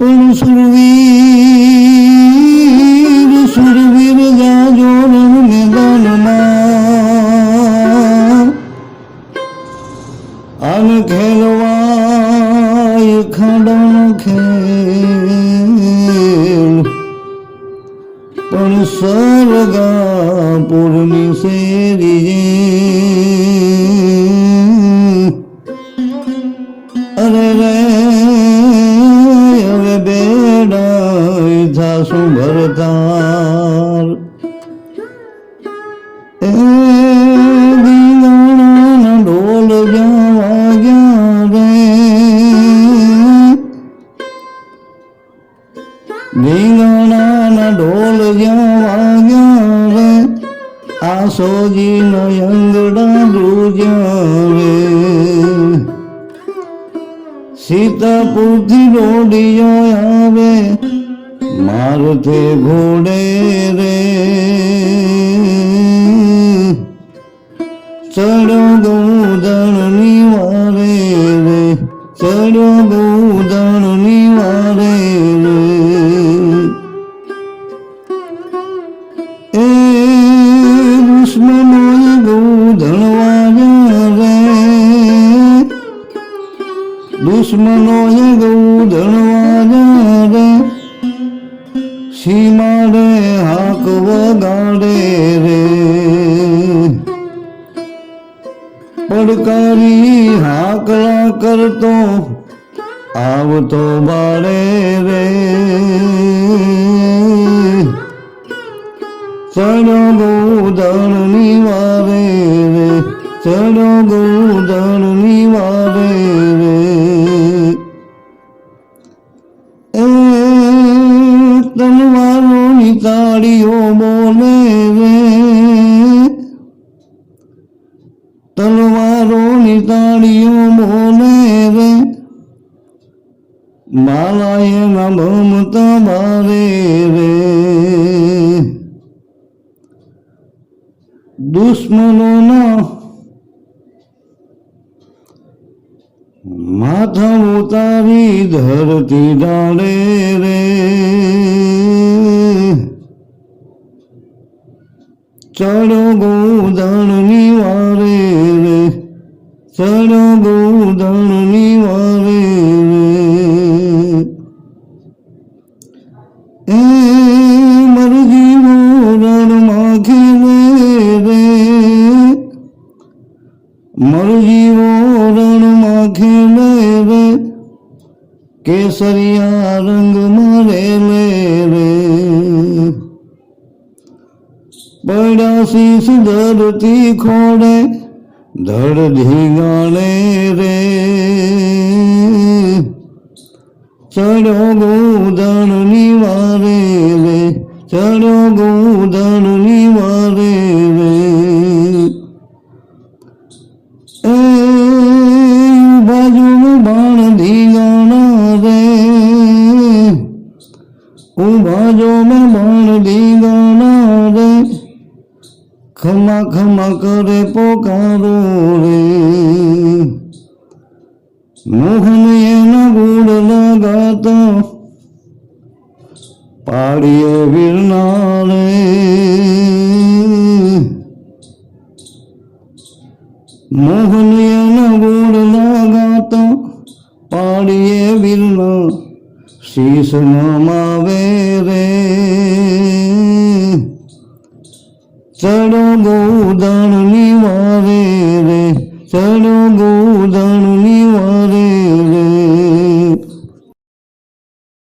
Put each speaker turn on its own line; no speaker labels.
সুরবীর সুরবীর গাজর মেদন আন খেলওয়াই খড়ন খেল পণ সরগা পূর্ণি সেরি થાશું ભરતાર એ દીવાણાના ઢોલ જવા ગયા રે ઢોલ જ્યાં વાગ્યા રે. આ સોજીનો યંગડા ધ્રુજ્યા રે. સીતાપુરથી દોડીયો આવે. मारुति घोड़े रे। चढ़ो दूधन निवारे रे, चढ़ो दूधन निवारे रे। ए दुश्मन दूधन वाजा रे। दुश्मनों ये दूधन वाजा रे। સીમાડે હાક વગાડે રે. પડકારી હાકલા કરતો આવતો બાળે રે. ચડો ગોધણની વારે રે. ચડો ગોધણની નિવારે રે. તલવારોની તાળીઓ બોલે રે તલવારોની તાળીઓ બોલે રે માલાએ ના ભમતા મારે રે. દુશ્મનોના માથા ઉતારી ધરતી ડાળે રે. ચડો ગોદણની વારે રે ચડો ગોદણની વારે રે એ મરજી રણમાં ખેલે રે મરજીવો રણમાં ખેલે રે કેસરિયા રંગ મારે લે રે પડ્યા શીશ ધરતી ખોડે ધડ ધીગાણે રે. ચડો ગોદણની ખમા ખમા કરે પોકારો રે મોહન એના ગુડ લગાતો પાડીએ વીરના રે મોહન એના ગુડ લગાતો પાડીએ વીરના શીશ નમાવે રે ચડો ગોદણની વારે રે ચડો ગોદણ